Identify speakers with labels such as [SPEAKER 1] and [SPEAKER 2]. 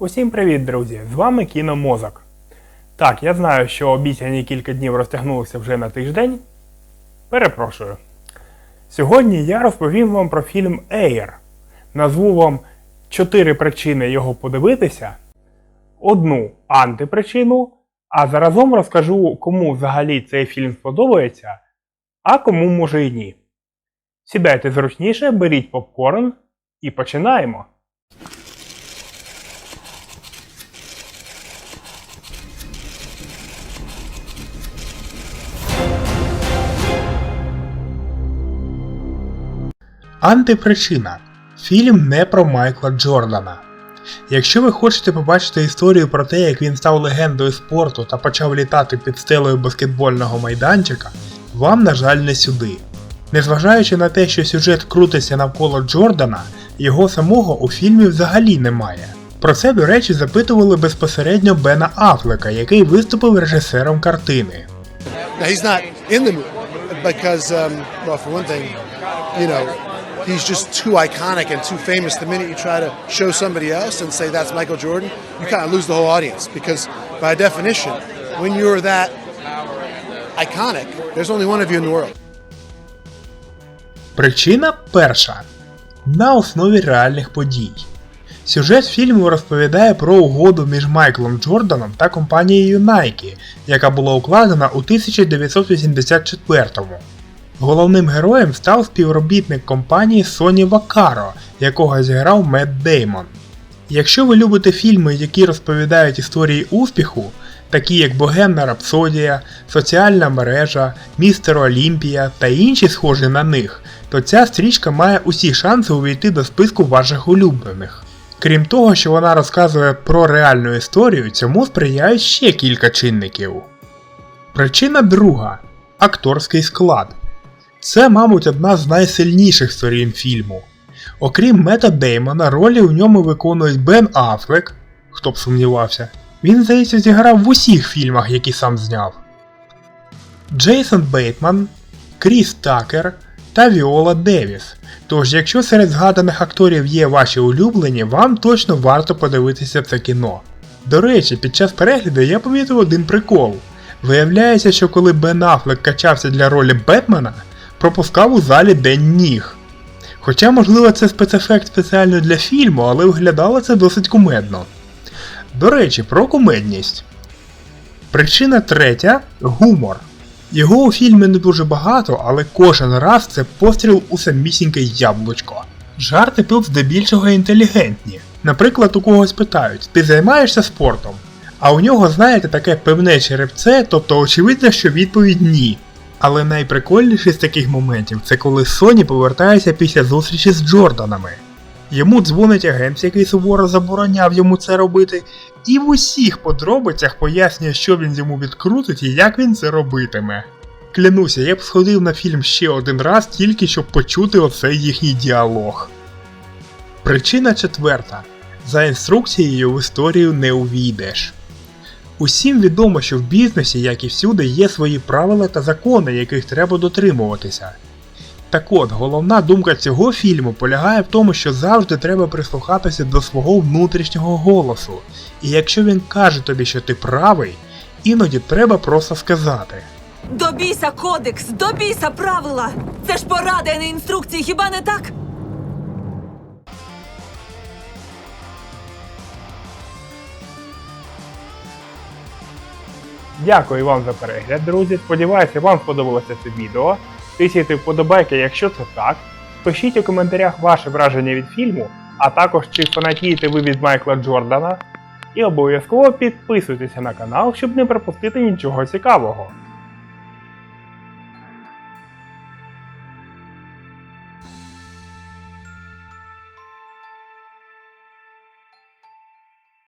[SPEAKER 1] Усім привіт, друзі! З вами Кіномозок. Так, я знаю, що обіцяні кілька днів розтягнулися вже на тиждень. Перепрошую. Сьогодні я розповім вам про фільм Air. Назву вам 4 причини його подивитися, одну антипричину, а заразом розкажу, кому взагалі цей фільм сподобається, а кому може і ні. Сідайте зручніше, беріть попкорн і починаємо. Антипричина. Фільм не про Майкла Джордана. Якщо ви хочете побачити історію про те, як він став легендою спорту та почав літати під стелею баскетбольного майданчика, вам, на жаль, не сюди. Незважаючи на те, що сюжет крутиться навколо Джордана, його самого у фільмі взагалі немає. Про це, до речі, запитували безпосередньо Бена Афлека, який виступив режисером картини.
[SPEAKER 2] He's not in the movie because, um, well, for one thing, you know, he's just too iconic and too famous. The minute you try to show somebody else and say that's Michael Jordan, you kind of lose the whole audience because, by definition, when you're that iconic, there's only one of you in the world.
[SPEAKER 1] Причина перша на основі реальних подій. Сюжет фільму розповідає про угоду між Майклом Джорданом та компанією Nike, яка була укладена у 1984-му. Головним героєм став співробітник компанії Sony Vaccaro, якого зіграв Мет Деймон. Якщо ви любите фільми, які розповідають історії успіху, такі як Богемна Рапсодія, Соціальна мережа, Містер Олімпія та інші схожі на них, то ця стрічка має усі шанси увійти до списку ваших улюблених. Крім того, що вона розказує про реальну історію, цьому сприяють ще кілька чинників. Причина друга акторський склад. Це, мабуть, одна з найсильніших сторін фільму. Окрім Мета Деймона, ролі в ньому виконують Бен Аффлек, хто б сумнівався. Він, здається, зіграв в усіх фільмах, які сам зняв. Джейсон Бейтман, Кріс Такер та Віола Девіс. Тож, якщо серед згаданих акторів є ваші улюблені, вам точно варто подивитися це кіно. До речі, під час перегляду я помітив один прикол. Виявляється, що коли Бен Аффлек качався для ролі Бетмена, пропускав у залі день ніг. Хоча, можливо, це спецефект спеціально для фільму, але виглядало це досить кумедно. До речі, про кумедність. Причина третя гумор. Його у фільмі не дуже багато, але кожен раз це постріл у самісіньке яблучко. Жарти тут здебільшого інтелігентні. Наприклад, у когось питають, ти займаєшся спортом? А у нього, знаєте, таке певне черепце, тобто очевидно, що відповідь ні. Але найприкольніше з таких моментів це коли Соні повертається після зустрічі з Джорданами. Йому дзвонить агент, який суворо забороняв йому це робити, і в усіх подробицях пояснює, що він йому відкрутить і як він це робитиме. Клянуся, я б сходив на фільм ще один раз тільки щоб почути оцей їхній діалог. Причина четверта. За інструкцією в історію не увійдеш. Усім відомо, що в бізнесі, як і всюди, є свої правила та закони, яких треба дотримуватися. Так от, головна думка цього фільму полягає в тому, що завжди треба прислухатися до свого внутрішнього голосу. І якщо він каже тобі, що ти правий, іноді треба просто сказати.
[SPEAKER 3] Добійся кодекс, добійся правила! Це ж поради, а не інструкції, хіба не так?
[SPEAKER 1] Дякую вам за перегляд, друзі. Сподіваюся, вам сподобалося це відео. Тисяйте вподобайки, якщо це так. Пишіть у коментарях ваше враження від фільму, а також чи фанатієте ви від Майкла Джордана. І обов'язково підписуйтеся на канал, щоб не пропустити нічого цікавого.